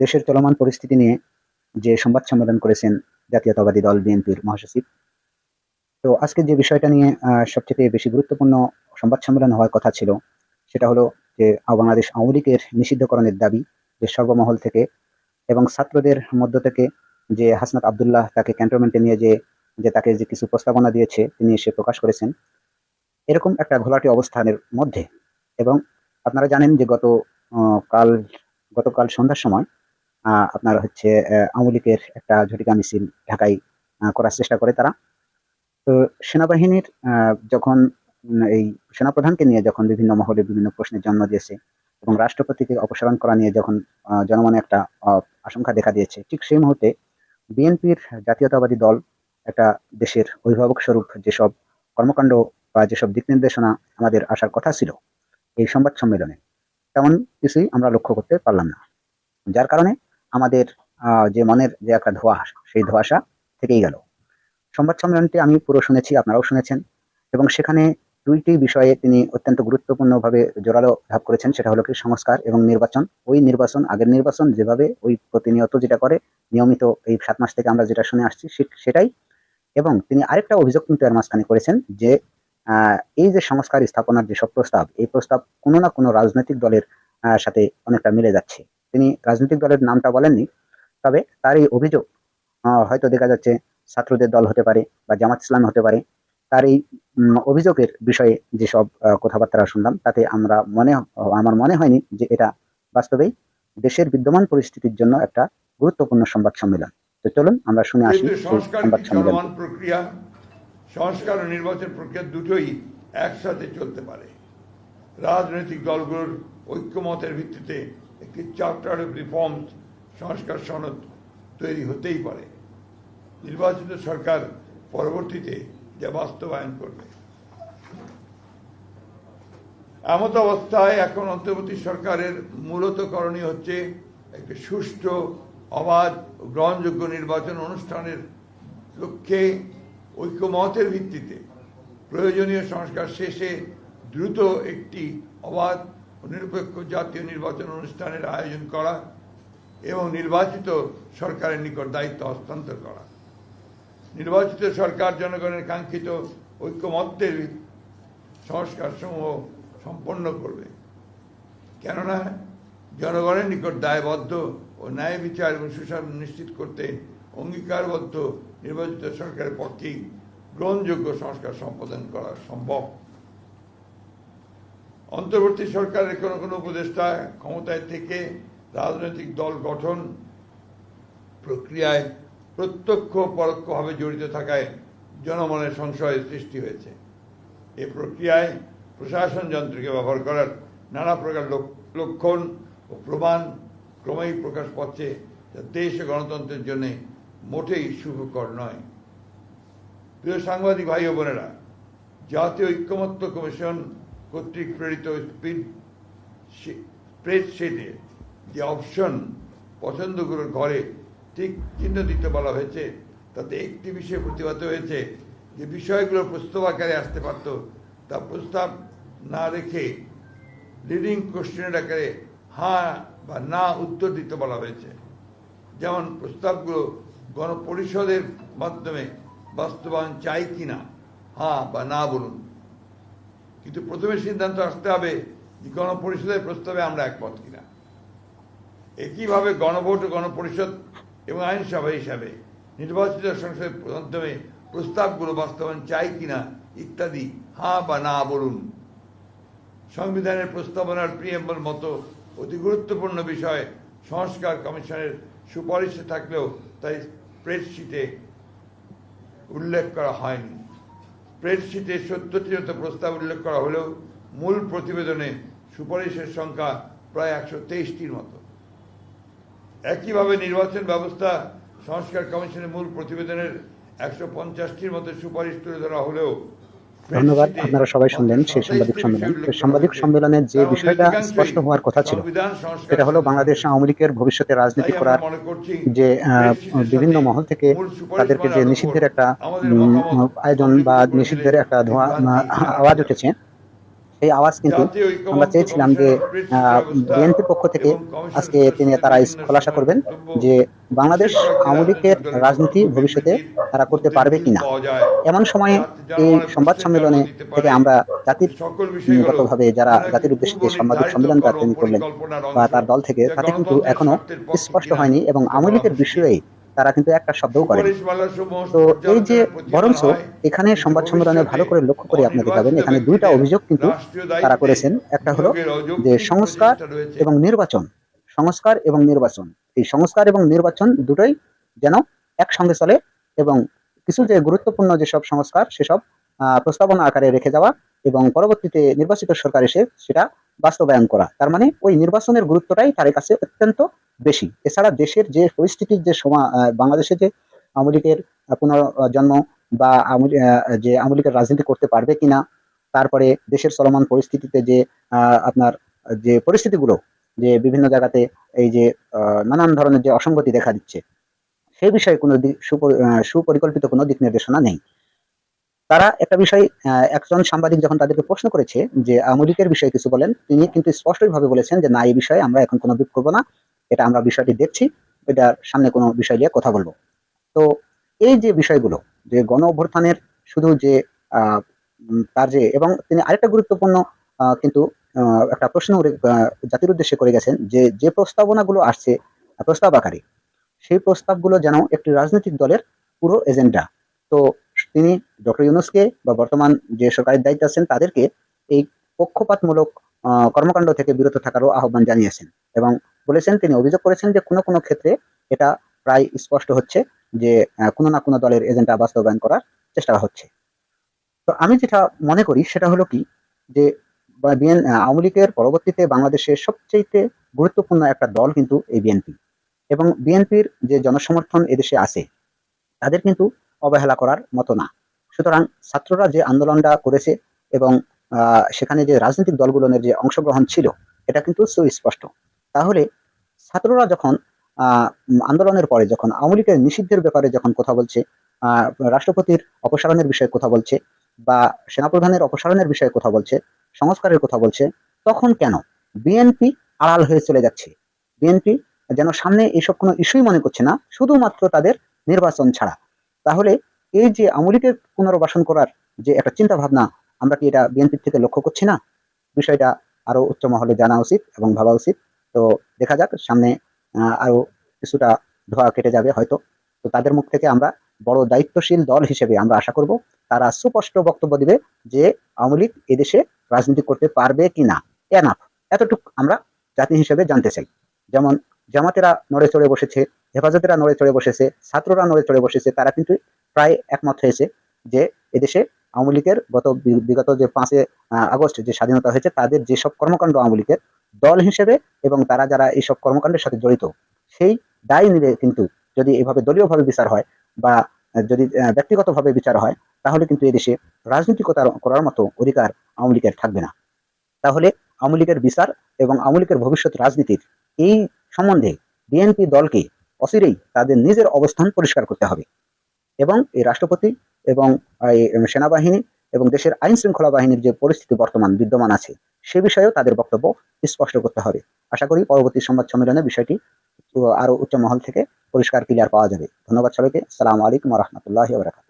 দেশের চলমান পরিস্থিতি নিয়ে যে সংবাদ সম্মেলন করেছেন জাতীয়তাবাদী দল বিএনপির মহাসচিব। তো আজকে যে বিষয়টা নিয়ে সবচেয়ে বেশি গুরুত্বপূর্ণ সংবাদ সম্মেলন হওয়ার কথা ছিল, সেটা হলো যে বাংলাদেশ আওয়ামী লীগের নিষিদ্ধকরণের দাবি যে সর্বমহল থেকে এবং ছাত্রদের মধ্য থেকে যে হাসনাত আবদুল্লাহ তাকে ক্যান্টনমেন্টে নিয়ে যে যে তাকে যে কিছু প্রস্তাবনা দিয়েছে, তিনি এসে প্রকাশ করেছেন। এরকম একটা ঘোলাটি অবস্থানের মধ্যে এবং আপনারা জানেন যে গত কাল, গতকাল সন্ধ্যার সময় আপনার হচ্ছে আওয়ামী লীগের একটা ঝটিকা মিছিল ঢাকায় করার চেষ্টা করে তারা। তো সেনাবাহিনীর যখন এই সেনাপ্রধানকে নিয়ে যখন বিভিন্ন মহলে বিভিন্ন প্রশ্নের জন্ম দিয়েছে এবং রাষ্ট্রপতিকে অপসারণ করা নিয়ে যখন জনমনে একটা আশঙ্কা দেখা দিয়েছে, ঠিক সেই মুহূর্তে বিএনপির জাতীয়তাবাদী দল একটা দেশের অভিভাবক স্বরূপ যেসব কর্মকাণ্ড বা যেসব দিক নির্দেশনা আমাদের আসার কথা ছিল এই সংবাদ সম্মেলনে, তেমন কিছুই আমরা লক্ষ্য করতে পারলাম না। যার কারণে আমাদের যে মনের যে একটা ধোঁয়াশ সেই ধোঁয়াশা থেকেই গেল। সংবাদ সম্মেলনটি আমি পুরো শুনেছি, আপনারাও শুনেছেন এবং সেখানে দুইটি বিষয়ে তিনি অত্যন্ত গুরুত্বপূর্ণভাবে জোরালো ভাব করেছেন, সেটা হলো কি সংস্কার এবং নির্বাচন। ওই নির্বাচন, আগের নির্বাচন যেভাবে ওই প্রতিনিয়ত যেটা করে, নিয়মিত এই সাত মাস থেকে আমরা যেটা শুনে আসছি সেটাই। এবং তিনি আরেকটা অভিযোগ কিন্তু এর মাঝখানে করেছেন যে এই যে সংস্কার স্থাপনার যেসব প্রস্তাব, এই প্রস্তাব কোনো না কোনো রাজনৈতিক দলের সাথে অনেকটা মিলে যাচ্ছে। তিনি রাজনৈতিক দলের নামটা বলেননি তবে তার এই অভিযোগ হয়তো দেখা যাচ্ছে ছাত্রদের দল হতে পারে বা জামাত ইসলাম হতে পারে। তার এই অভিযোগের বিষয়ে যেসব কথাবার্তা শুনলাম তাতে আমরা মনে আমার মনে হয়নি যে এটা বাস্তবেই দেশের বিদ্যমান পরিস্থিতির জন্য একটা গুরুত্বপূর্ণ সংবাদ সম্মেলন। তো চলুন আমরা শুনে আসি সংবাদ সম্মেলন। প্রক্রিয়া? সংস্কার ও নির্বাচন প্রক্রিয়া দুটোই একসাথে চলতে পারে। রাজনৈতিক দলগুলোর ঐক্যমতের ভিত্তিতে একটি চার্টার অফ রিফর্মস সংস্কার সনদ তৈরি হতেই পারে। নির্বাচিত সরকার পরবর্তীতে যা বাস্তবায়ন করবে। এমত অবস্থায় এখন অন্তর্বর্তী সরকারের মূলত করণীয় হচ্ছে একটি সুষ্ঠু, অবাধ গ্রহণযোগ্য নির্বাচন অনুষ্ঠানের লক্ষ্যে ঐক্যমতের ভিত্তিতে প্রয়োজনীয় সংস্কার শেষে দ্রুত একটি অবাধ নিরপেক্ষ জাতীয় নির্বাচন অনুষ্ঠানের আয়োজন করা এবং নির্বাচিত সরকারের নিকট দায়িত্ব হস্তান্তর করা। নির্বাচিত সরকার জনগণের কাঙ্ক্ষিত ঐক্যমত্যের সংস্কার সমূহ সম্পন্ন করবে। কেননা জনগণের নিকট দায়বদ্ধ ও ন্যায় বিচার এবং সুশাসন নিশ্চিত করতে অঙ্গীকারবদ্ধ নির্বাচিত সরকারের পক্ষেই গ্রহণযোগ্য সংস্কার সম্পাদন করা সম্ভব। অন্তর্বর্তী সরকারের কোনো কোনো উপদেষ্টা ক্ষমতায় থেকে রাজনৈতিক দল গঠন প্রক্রিয়ায় প্রত্যক্ষ পরোক্ষভাবে জড়িত থাকায় জনমনের সংশয়ের সৃষ্টি হয়েছে। এ প্রক্রিয়ায় প্রশাসন যন্ত্রকে ব্যবহার করার নানা প্রকার লক- লক্ষণ ও প্রমাণ ক্রমেই প্রকাশ পাচ্ছে যা দেশ ও গণতন্ত্রের জন্য মোটেই শুভকর নয়। প্রিয় সাংবাদিক ভাই ও বোনেরা, জাতীয় ঐক্যমত্য কমিশন কর্তৃক প্রেরিত স্পিড স্প্রেডশিটে যে অপশন পছন্দগুলোর ঘরে ঠিক চিহ্ন দিতে বলা হয়েছে, তাতে একটি বিষয় প্রতিবাদ হয়েছে যে বিষয়গুলো প্রস্তাব আকারে আসতে পারত। তা প্রস্তাব না রেখে লিডিং কোশ্চেনের আকারে হ্যাঁ বা না উত্তর দিতে বলা হয়েছে। যেমন প্রস্তাবগুলো গণপরিষদের মাধ্যমে বাস্তবায়ন চাই কিনা হ্যাঁ বা না বলুন। কিন্তু প্রথমে সিদ্ধান্ত আসতে হবে যে গণপরিষদের প্রস্তাবে আমরা একমত কিনা। একইভাবে গণভোট গণপরিষদ এবং আইনসভা হিসাবে নির্বাচিত সংসদের মাধ্যমে প্রস্তাবগুলো বাস্তবায়ন চাই কিনা ইত্যাদি হা বা না বলুন। সংবিধানের প্রস্তাবনার প্রিয়েম্বল মতো অতি গুরুত্বপূর্ণ বিষয় সংস্কার কমিশনের সুপারিশে থাকলেও তাই স্প্রেডশিটে উল্লেখ করা হয়নি। স্প্রেডশিটে সত্যটি মতো প্রস্তাব উল্লেখ করা হলেও মূল প্রতিবেদনে সুপারিশের সংখ্যা প্রায় একশো তেইশটির মতো। একইভাবে নির্বাচন ব্যবস্থা সংস্কার কমিশনের মূল প্রতিবেদনের একশো পঞ্চাশটির মতো সুপারিশ তুলে ধরা হলেও ধন্যবাদ আপনারা সবাই শুনলেন সেই সাংবাদিক সম্মেলন। সাংবাদিক সম্মেলনে যে বিষয়টা স্পষ্ট হওয়ার কথা ছিল সেটা হলো বাংলাদেশ আওয়ামী লীগের ভবিষ্যতে রাজনীতি করার যে বিভিন্ন মহল থেকে তাদেরকে যে নিষিদ্ধের একটা আয়োজন বা নিষিদ্ধের একটা ধোঁয়া আওয়াজ উঠেছে সেই আওয়াজ কিন্তু আমরা চেয়েছিলাম যে বিএনপির পক্ষ থেকে আজকে তিনি তারা খোলাসা করবেন যে বাংলাদেশ আওয়ামী লীগের রাজনীতি ভবিষ্যতে তারা করতে পারবে কিনা। এমন সময়ে এই সংবাদ সম্মেলনে থেকে আমরা জাতির গতভাবে যারা জাতির উদ্দেশ্যে যে সাংবাদিক সম্মেলনটা তিনি করলেন বা তার দল থেকে তাতে কিন্তু এখনও স্পষ্ট হয়নি এবং আওয়ামী লীগের বিষয়ে তারা কিন্তু একটা শব্দও করে তো এই যে বরঞ্চ এখানে সংবাদ সম্মেলনে ভালো করে লক্ষ্য করে আপনি দেখাবেন এখানে দুইটা অভিযোগ কিন্তু তারা করেছেন। একটা হলো যে সংস্কার এবং নির্বাচন সংস্কার এবং নির্বাচন। এই সংস্কার এবং নির্বাচন দুটোই যেন একসঙ্গে চলে এবং কিছু যে গুরুত্বপূর্ণ যেসব সংস্কার সেসব আহ, প্রস্তাবনা আকারে রেখে যাওয়া এবং পরবর্তীতে নির্বাচিত সরকার এসে সেটা বাস্তবায়ন করা। তার মানে ওই নির্বাচনের গুরুত্বটাই তার কাছে অত্যন্ত বেশি। এছাড়া দেশের যে পরিস্থিতির যে সময় বাংলাদেশে যে আওয়ামী লীগের পুনর্জন্ম বা যে আওয়ামী লীগের রাজনীতি করতে পারবে কিনা, তারপরে দেশের চলমান পরিস্থিতিতে যে আপনার যে পরিস্থিতিগুলো, যে বিভিন্ন জায়গাতে এই যে নানান ধরনের যে অসঙ্গতি দেখা দিচ্ছে, সেই বিষয়ে কোনো সুপরিকল্পিত কোনো দিক নির্দেশনা নেই। তারা একটা বিষয় একজন সাংবাদিক যখন তাদেরকে প্রশ্ন করেছে যে আওয়ামী লীগের বিষয়ে কিছু বলেন, তিনি কিন্তু স্পষ্টই ভাবে বলেছেন যে, না, এই বিষয়ে আমরা এখন কোনো বিপ করব না। এটা আমরা বিষয়টি দেখছি, এটার সামনে কোনো বিষয় নিয়ে কথা বলব। তো এই যে বিষয়গুলো, যে গণ অভ্যর্থানের শুধু যে তার যে, এবং তিনি আরেকটা গুরুত্বপূর্ণ কিন্তু একটা প্রশ্ন জাতির উদ্দেশ্যে করে গেছেন যে যে প্রস্তাবনাগুলো আসছে, প্রস্তাব আকারে, সেই প্রস্তাবগুলো যেন একটি রাজনৈতিক দলের পুরো এজেন্ডা। তো তিনি ডক্টর ইউনুসকে বা বর্তমান যে সরকারের দায়িত্বে আছেন তাদেরকে এই পক্ষপাতমূলক কর্মকাণ্ড থেকে বিরত থাকারও আহ্বান জানিয়েছেন এবং বলেছেন তিনি অভিযোগ করেছেন যে কোনো কোনো ক্ষেত্রে এটা প্রায় স্পষ্ট হচ্ছে যে কোনো না কোনো দলের এজেন্ডা বাস্তবায়ন করার চেষ্টা হচ্ছে। তো আমি যেটা মনে করি সেটা হলো কি যে বিএন আওয়ামী লীগের পরবর্তীতে বাংলাদেশের সবচেয়ে গুরুত্বপূর্ণ একটা দল কিন্তু এই বিএনপি এবং বিএনপির যে জনসমর্থন এদেশে আছে, তাদের কিন্তু অবহেলা করার মতো না। সুতরাং ছাত্ররা যে আন্দোলনটা করেছে এবং সেখানে যে রাজনৈতিক দলগুলোর যে অংশগ্রহণ ছিল, এটা কিন্তু সুস্পষ্ট। তাহলে ছাত্ররা যখন আন্দোলনের পরে যখন আওয়ামী লীগের নিষিদ্ধের ব্যাপারে যখন কথা বলছে রাষ্ট্রপতির অপসারণের বিষয়ে কথা বলছে বা সেনাপ্রধানের অপসারণের বিষয়ে কথা বলছে, সংস্কারের কথা বলছে, তখন কেন? বিএনপি আড়াল হয়ে চলে যাচ্ছে। বিএনপি যেন সামনে এইসব কোনো ইস্যুই মনে করছে না, শুধুমাত্র তাদের নির্বাচন ছাড়া। তাহলে এই যে লীগের পুনর্বাসন করার যে একটা চিন্তা ভাবনা আমরা কি এটা বিএনপির থেকে লক্ষ্য করছি না? বিষয়টা আরও উচ্চ মহলে জানা উচিত এবং ভাবা উচিত। তো দেখা যাক, সামনে আরও কিছুটা ধোয়া কেটে যাবে হয়তো। তো তাদের মুখ থেকে আমরা বড় দায়িত্বশীল দল হিসেবে আমরা আশা করব, তারা সুস্পষ্ট বক্তব্য দিবে যে আওয়ামী লীগ এদেশে রাজনীতি করতে পারবে কি না এনাফ এতটুকু আমরা জাতি হিসেবে জানতে চাই। যেমন জামাতেরা নড়ে চড়ে বসেছে, হেফাজতেরা নড়ে চড়ে বসেছে, ছাত্ররা নড়ে চড়ে বসেছে, তারা কিন্তু প্রায় একমত হয়েছে যে এদেশে আওয়ামী লীগের গত বিগত যে পাঁচে আগস্ট যে স্বাধীনতা হয়েছে, তাদের যেসব কর্মকাণ্ড আওয়ামী লীগের দল হিসেবে এবং তারা যারা এইসব কর্মকাণ্ডের সাথে জড়িত, সেই দায় নিলে কিন্তু যদি এভাবে দলীয়ভাবে বিচার হয় বা যদি ব্যক্তিগতভাবে বিচার হয়, তাহলে কিন্তু এদেশে রাজনীতি করার- করার মতো অধিকার আওয়ামী লীগের থাকবে না। তাহলে আওয়ামী লীগের বিচার এবং আওয়ামী লীগের ভবিষ্যৎ রাজনীতির এই সম্বন্ধে বিএনপি দলকে অচিরেই তাদের নিজের অবস্থান পরিষ্কার করতে হবে। এবং এই রাষ্ট্রপতি এবং সেনাবাহিনী এবং দেশের আইন শৃঙ্খলা বাহিনীর যে পরিস্থিতি বর্তমান বিদ্যমান আছে, সে বিষয়েও তাদের বক্তব্য স্পষ্ট করতে হবে। আশা করি পরবর্তী সংবাদ সম্মেলনে বিষয়টি আরও উচ্চ মহল থেকে পরিষ্কার ক্লিয়ার পাওয়া যাবে। ধন্যবাদ সবাইকে। সালাম আলাইকুম রহমতুল্লাহ বরাকাত